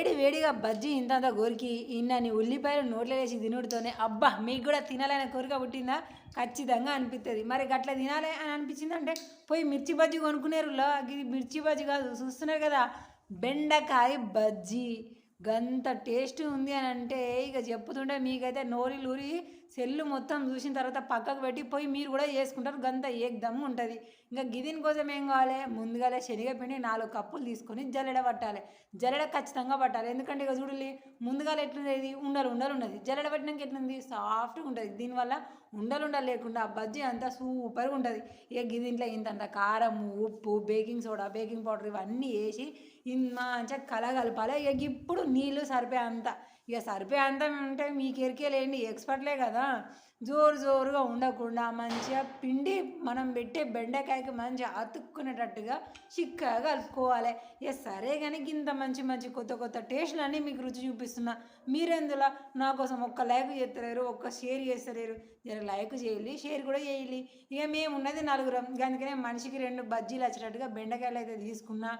వేడి వేడిగా బజ్జీ ఇంతంత గోరికి ఇన్నని ఉల్లిపాయలు నోట్లో వేసి తినుడుతోనే అబ్బా మీకు కూడా తినాలనే కోరిక పుట్టిందా? ఖచ్చితంగా అనిపిస్తుంది మరి గట్ల తినాలి అని అనిపించిందంటే పోయి మిర్చి బజ్జీ కొనుక్కునేరులో. ఇది మిర్చి బజ్జీ కాదు చూస్తున్నారు కదా బెండకాయ బజ్జీ. గంత టేస్ట్ ఉంది అని అంటే ఇక చెప్పుతుంటే మీకైతే నోరి లూరి సెల్లు మొత్తం చూసిన తర్వాత పక్కకు పెట్టి పోయి మీరు కూడా చేసుకుంటారు. గంత ఏకదమ్ ఉంటుంది. ఇంకా గిదిన్ కోసం ఏం కావాలి? ముందుగానే శనగపిండి నాలుగు కప్పులు తీసుకొని జల్లెడ పట్టాలి. జల్లెడ ఖచ్చితంగా పట్టాలి. ఎందుకంటే ఇక చూడాలి ముందుగాల ఎట్లుండేది ఇది? ఉండలు ఉండలు ఉన్నది. జల్లెడ పట్టినాక ఎట్లుంది? సాఫ్ట్గా ఉంటుంది. దీనివల్ల ఉండలు ఉండలు లేకుండా బజ్జీ అంతా సూపర్గా ఉంటుంది. ఇక గిదింట్లో ఇంతంత కారం ఉప్పు బేకింగ్ సోడా బేకింగ్ పౌడర్ ఇవన్నీ వేసి ఇన్ మంచిగా కలగలపాలి. ఇక ఇప్పుడు నీళ్ళు సరిపోయే అంత. ఇక సరిపోయే అంత ఉంటే మీకు ఎరికేలేండి ఎక్స్పర్ట్లే కదా. జోరు జోరుగా ఉండకుండా మంచిగా పిండి మనం పెట్టే బెండకాయకి మంచిగా అతుక్కునేటట్టుగా చిక్కగా కలుపుకోవాలి. ఇక సరే కానీ ఇంత మంచి మంచి కొత్త కొత్త టేస్ట్లు అన్నీ మీకు రుచి చూపిస్తున్నా. మీరెందులా? నా కోసం ఒక్క లైక్ చేస్తలేరు ఒక్క షేర్ చేస్తలేరు. జర లైక్ చేయాలి షేర్ కూడా చేయాలి ఇక మేము ఉన్నది నలుగురం అందుకనే మనిషికి రెండు బజ్జీలు వచ్చేటట్టుగా బెండకాయలు అయితే తీసుకున్నా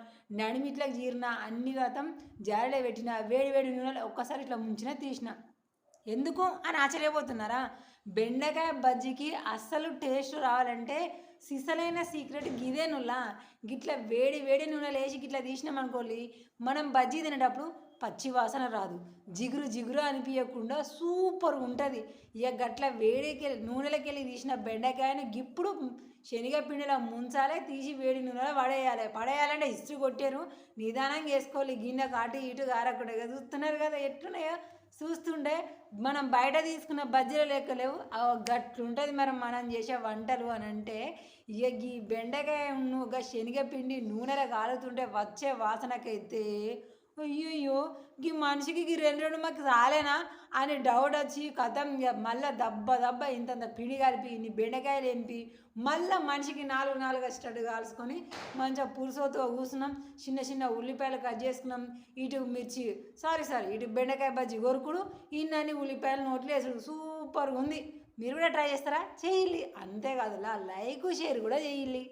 నడిమిట్లకు జీరిన అన్ని గతం జాడలో పెట్టిన వేడి వేడి నూనెలో ఒక్కసారి ఇట్లా ముంచిన తీసిన. ఎందుకు అని ఆశ్చర్యపోతున్నారా? బెండకాయ బజ్జీకి అస్సలు టేస్ట్ రావాలంటే సిసలైన సీక్రెట్ గిదే నుల్లా. గిట్ల వేడి వేడి నూనె వేసి గిట్లా తీసినాం మనం బజ్జీ తినేటప్పుడు పచ్చి వాసన రాదు. జిగురు జిగురు అనిపించకుండా సూపర్ ఉంటుంది. ఇక గట్ల వేడికి నూనెలకి వెళ్ళి తీసిన బెండకాయను ఇప్పుడు శనగపిండిలో ముంచాలి తీసి వేడి నూనెలో పడేయాలి పడేయాలంటే ఇస్త్రీ కొట్టారు నిదానంగా వేసుకోవాలి. గిన్నె కాటు ఇటు కారకుండా చూస్తున్నారు కదా ఎట్లున్నాయో. చూస్తుండే మనం బయట తీసుకున్న బజ్జీలు లెక్క లేవు. గట్లుంటుంది మరి మనం చేసే వంటలు అని అంటే ఇక ఈ బెండకాయ ఒక శనగపిండి నూనెలో కాలుతుంటే వచ్చే వాసనకైతే అయ్యయ్యో ఈ మనిషికి ఈ రెండు రెండు మాకు రాలేనా? అని డౌట్ వచ్చి కథం మళ్ళీ దబ్బ దబ్బ ఇంతంత పిండి కలిపి ఇన్ని బెండకాయలు ఎంపి మళ్ళీ మనిషికి నాలుగు నాలుగు స్టడ్ కాల్చుకొని మంచిగా పులుసుతో కూసున్నాం. చిన్న చిన్న ఉల్లిపాయలు కట్ చేసుకున్నాం. ఇటు మిర్చి సారీ సారీ ఇటు బెండకాయ బజ్జి కొరుకుడు ఇన్నని ఉల్లిపాయలు నోట్లేసుడు సూపర్గా ఉంది. మీరు కూడా ట్రై చేస్తారా? చేయాలి అంతేకాదులా లైక్ షేర్ కూడా చేయాలి